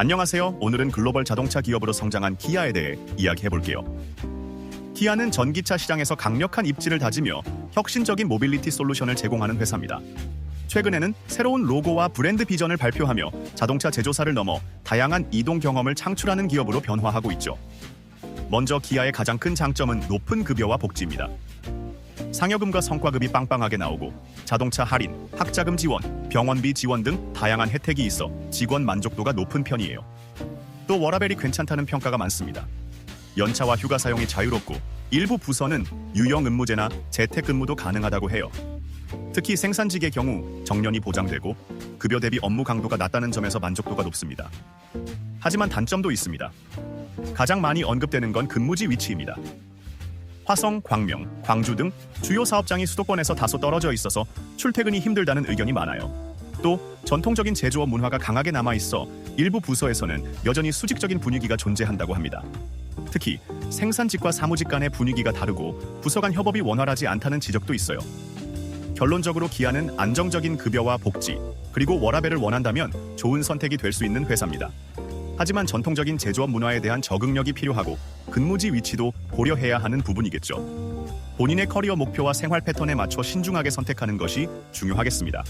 안녕하세요. 오늘은 글로벌 자동차 기업으로 성장한 기아에 대해 이야기해 볼게요. 기아는 전기차 시장에서 강력한 입지를 다지며 혁신적인 모빌리티 솔루션을 제공하는 회사입니다. 최근에는 새로운 로고와 브랜드 비전을 발표하며 자동차 제조사를 넘어 다양한 이동 경험을 창출하는 기업으로 변화하고 있죠. 먼저 기아의 가장 큰 장점은 높은 급여와 복지입니다. 상여금과 성과급이 빵빵하게 나오고 자동차 할인, 학자금 지원, 병원비 지원 등 다양한 혜택이 있어 직원 만족도가 높은 편이에요. 또 워라벨이 괜찮다는 평가가 많습니다. 연차와 휴가 사용이 자유롭고 일부 부서는 유형 근무제나 재택 근무도 가능하다고 해요. 특히 생산직의 경우 정년이 보장되고 급여 대비 업무 강도가 낮다는 점에서 만족도가 높습니다. 하지만 단점도 있습니다. 가장 많이 언급되는 건 근무지 위치입니다. 화성, 광명, 광주 등 주요 사업장이 수도권에서 다소 떨어져 있어서 출퇴근이 힘들다는 의견이 많아요. 또 전통적인 제조업 문화가 강하게 남아 있어 일부 부서에서는 여전히 수직적인 분위기가 존재한다고 합니다. 특히 생산직과 사무직 간의 분위기가 다르고 부서 간 협업이 원활하지 않다는 지적도 있어요. 결론적으로 기아는 안정적인 급여와 복지, 그리고 워라벨을 원한다면 좋은 선택이 될 수 있는 회사입니다. 하지만 전통적인 제조업 문화에 대한 적응력이 필요하고 근무지 위치도 고려해야 하는 부분이겠죠. 본인의 커리어 목표와 생활 패턴에 맞춰 신중하게 선택하는 것이 중요하겠습니다.